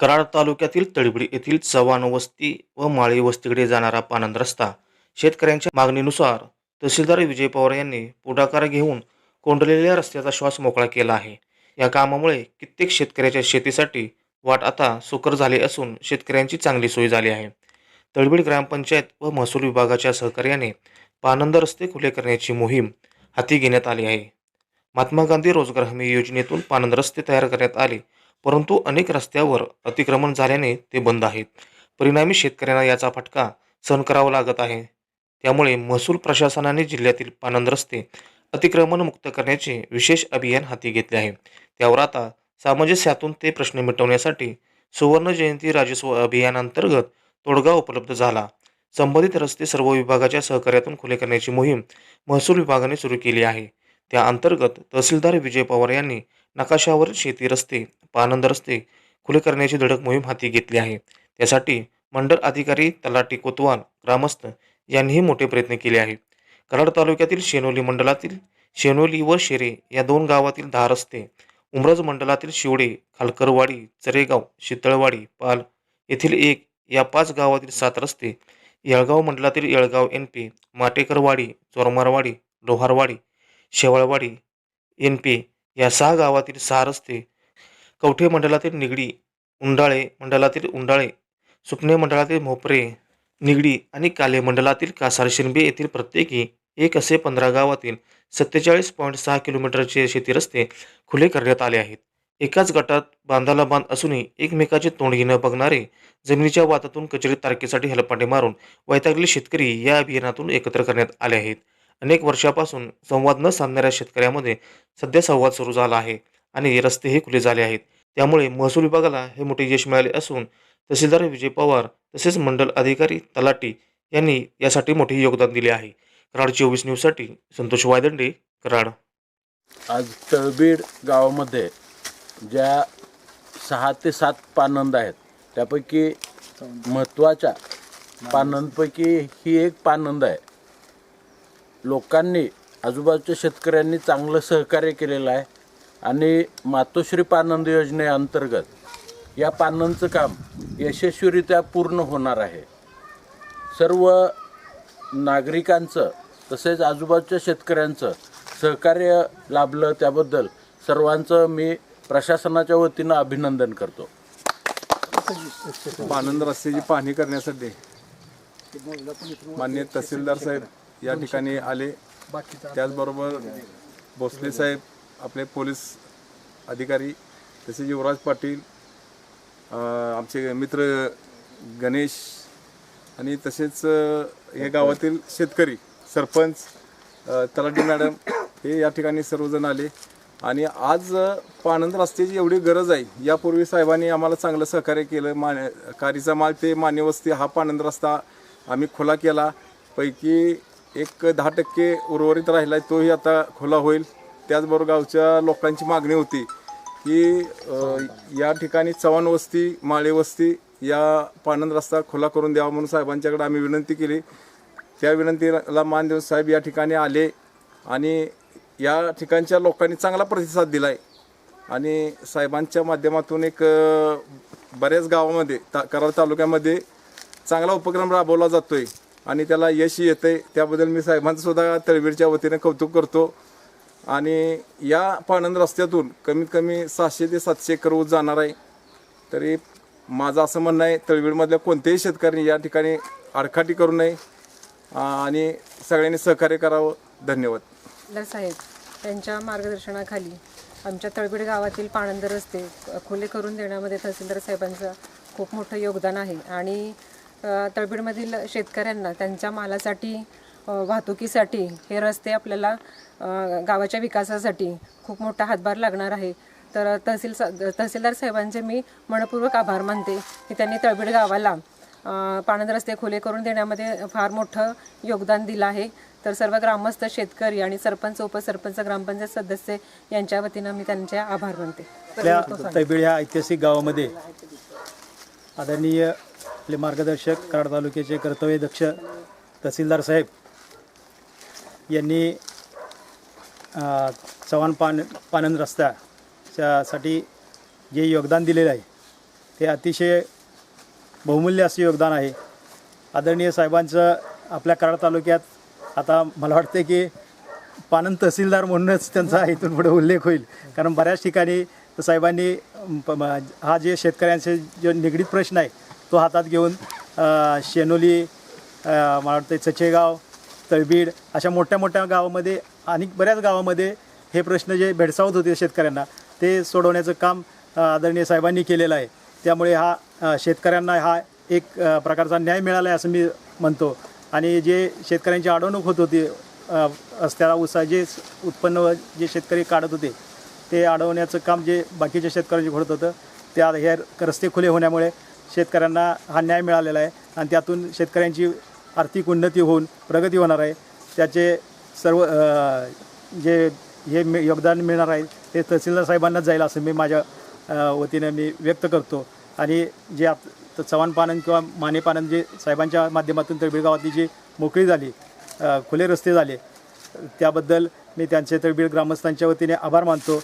कराड तालुक्यातील तळबिडी येथील चव्हाण वस्ती व माळी वस्तीकडे जाणारा पानंद रस्ता शेतकऱ्यांच्या मागणीनुसार तहसीलदार विजय पवार यांनी पुढाकार घेऊन कोंडलेल्या रस्त्याचा श्वास मोकळा केला आहे. या कामामुळे कित्येक शेतकऱ्याच्या शेतीसाठी वाट आता सुकर झाली असून शेतकऱ्यांची चांगली सोय झाली आहे. तळबीड ग्रामपंचायत व महसूल विभागाच्या सहकार्याने पानंद रस्ते खुले करण्याची मोहीम हाती घेण्यात आली आहे. महात्मा गांधी रोजगार हमी योजनेतून पानंद रस्ते तयार करण्यात आले परंतु अनेक रस्त्यावर अतिक्रमण झाल्याने ते बंद आहेत. परिणामी शेतकऱ्यांना याचा फटका सहन करावा लागत आहे. त्यामुळे महसूल प्रशासनाने जिल्ह्यातील पानंद रस्ते अतिक्रमण मुक्त करण्याचे विशेष अभियान हाती घेतले आहे. त्यावर आता सामंजस्यातून ते प्रश्न मिटवण्यासाठी सुवर्ण जयंती राजस्व अभियानांतर्गत तोडगा उपलब्ध झाला. संबंधित रस्ते सर्व विभागाच्या सहकार्यातून खुले करण्याची मोहीम महसूल विभागाने सुरू केली आहे. त्या अंतर्गत तहसीलदार विजय पवार यांनी नकाशावर शेती रस्ते पानंद रस्ते खुले करण्याची धडक मोहीम हाती घेतली आहे. त्यासाठी मंडळ अधिकारी तलाटी कोतवाल ग्रामस्थ यांनीही मोठे प्रयत्न केले आहे कराड तालुक्यातील शेनोली मंडळातील शेनोली व शेरे या दोन गावातील दहा रस्ते उमरज मंडळातील शिवडे खालकरवाडी चरेगाव शितळवाडी पाल येथील एक या पाच गावातील सात रस्ते येळगाव मंडळातील Yelgaon N P Matekarwadi Chormarwadi Loharwadi Shewalwadi N P या सहा गावातील सहा रस्ते कवठे मंडळातील निगडी उंडाळे मंडळातील उंडाळे सुपणे मंडळातील मोपरे निगडी आणि काले मंडळातील कासार शिंबे येथील प्रत्येकी एक असे पंधरा गावातील सत्तेचाळीस पॉईंट सहा किलोमीटरचे शेती रस्ते खुले करण्यात आले आहेत. एकाच गटात बांधाला बांध असूनही एकमेकाचे तोंड घेणं बघणारे जमिनीच्या वातातून कचरे तारखेसाठी हलपाटे मारून वैतागलेले शेतकरी या अभियानातून एकत्र करण्यात आले आहेत. अनेक वर्षापासून संवाद न साधणाऱ्या शेतकऱ्यामध्ये सध्या संवाद सुरू झाला आहे आणि रस्तेही खुले झाले आहेत. त्यामुळे महसूल विभागाला हे मोठे यश मिळाले असून तहसीलदार विजय पवार तसेच मंडल अधिकारी तलाटी यांनी यासाठी मोठे योगदान दिले आहे. कराड चोवीस न्यूजसाठी संतोष वायदंडे कराड. आज तळबीड गावामध्ये ज्या सहा ते सात पानंद आहेत त्यापैकी महत्त्वाच्या पानंदपैकी ही एक पानंद आहे. लोकांनी आजूबाजूच्या शेतकऱ्यांनी चांगलं सहकार्य केलेलं आहे. आणि मातोश्री पानंद योजनेअंतर्गत या पानंदचं काम यशस्वीरित्या पूर्ण होणार आहे. सर्व नागरिकांचं तसेच आजूबाजूच्या शेतकऱ्यांचं सहकार्य लाभलं त्याबद्दल सर्वांचं मी प्रशासनाच्या वतीनं अभिनंदन करतो. पानंद रस्त्याची पाहणी करण्यासाठी मान्य तहसीलदार साहेब या ठिकाणी आले. त्याचबरोबर भोसले साहेब आपले पोलीस अधिकारी तसेच युवराज पाटील आमचे मित्र गणेश आणि तसेच हे गावातील शेतकरी सरपंच अं, तलाठी मॅडम हे या ठिकाणी सर्वजण आले. आणि आज पाणंद रस्त्याची एवढी गरज आहे यापूर्वी साहेबांनी आम्हाला चांगलं सहकार्य केलं. मान कारीचा माल ते मान्यवस्ती हा पाणंद रस्ता आम्ही खुला केला. पैकी एक दहा टक्के उर्वरित राहिला आहे तोही आता खुला होईल. त्याचबरोबर गावच्या लोकांची मागणी होती की अ, या ठिकाणी चव्हाण वस्ती माळे वस्ती या पाणंद रस्ता खुला करून द्यावा म्हणून साहेबांच्याकडे आम्ही विनंती केली. त्या विनंतीला मान देऊन साहेब या ठिकाणी आले आणि या ठिकाणच्या लोकांनी चांगला प्रतिसाद दिला आहे आणि साहेबांच्या माध्यमातून एक अ, बऱ्याच गावामध्ये ता कराड तालुक्यामध्ये चांगला उपक्रम राबवला जातोय आणि त्याला यश येतंय. त्याबद्दल मी साहेबांचं सुद्धा तळवीरच्या वतीने कौतुक करतो. आणि या पाणंद रस्त्यातून कमीत कमी सहाशे ते सातशे एकर ऊस जाणार आहे. तरी माझं असं म्हणणं आहे तळवीडमधल्या कोणत्याही शेतकऱ्यांनी या ठिकाणी आडखाटी करू नये. आणि सगळ्यांनी सहकार्य करावं. धन्यवाद. साहेब त्यांच्या मार्गदर्शनाखाली आमच्या तळबीड गावातील पाणंद रस्ते खुले करून देण्यामध्ये तहसीलदार साहेबांचं खूप मोठं योगदान आहे. आणि तळबीडमधील शेतकऱ्यांना त्यांच्या मालासाठी वाहतुकीसाठी हे रस्ते आपल्याला गावाच्या विकासासाठी खूप मोठा हातभार लागणार आहे. तर तहसील सा तहसीलदार साहेबांचे मी मनपूर्वक आभार मानते की त्यांनी तळबीड गावाला पाणंद रस्ते खुले करून देण्यामध्ये फार मोठं योगदान दिलं आहे. तर सर्व ग्रामस्थ शेतकरी आणि सरपंच उपसरपंच ग्रामपंचायत सदस्य यांच्या वतीनं मी त्यांचे आभार मानते. तळबीड ह्या ऐतिहासिक गावामध्ये आदरणीय आपले मार्गदर्शक कराड तालुक्याचे कर्तव्यदक्ष तहसीलदार साहेब यांनी चव्हाण पान पानंद रस्त्याच्यासाठी जे योगदान दिलेलं आहे ते अतिशय बहुमूल्य असे योगदान आहे. आदरणीय साहेबांचं आपल्या कराड तालुक्यात आता मला वाटतं की पानंद तहसीलदार म्हणूनच त्यांचा इथून पुढे उल्लेख होईल. कारण बऱ्याच ठिकाणी साहेबांनी प- हा जे शेतकऱ्यांचे जो निगडीत प्रश्न आहे तो हातात घेऊन शेनोली मला वाटते चचेगाव तळबीड अशा मोठ्या मोठ्या गावामध्ये आणि बऱ्याच गावामध्ये हे प्रश्न जे भेडसावत होते शेतकऱ्यांना ते सोडवण्याचं काम आदरणीय साहेबांनी केलेलं आहे. त्यामुळे हा शेतकऱ्यांना हा एक प्रकारचा न्याय मिळाला आहे असं मी म्हणतो. आणि जे शेतकऱ्यांची अडवणूक होत होती रस्त्याला उसा जे उत्पन्न जे शेतकरी काढत होते ते अडवण्याचं काम जे बाकीच्या शेतकऱ्यांचे घडत होतं त्या हे रस्ते खुले होण्यामुळे शेतकऱ्यांना हा न्याय मिळालेला आहे. आणि त्यातून शेतकऱ्यांची आर्थिक उन्नती होऊन प्रगती होणार आहे. त्याचे सर्व जे हे मी- योगदान मिळणार आहे ते तहसीलदार साहेबांनाच जाईल असं मी माझ्या वतीनं मी व्यक्त करतो. आणि जे आप त- चव्हाण पानंद किंवा माने पानंद जे साहेबांच्या माध्यमातून तळबीळगावातली जी मोकळी झाली खुले रस्ते झाले त्याबद्दल मी त्यांचे तळबीड ग्रामस्थांच्या वतीने आभार मानतो.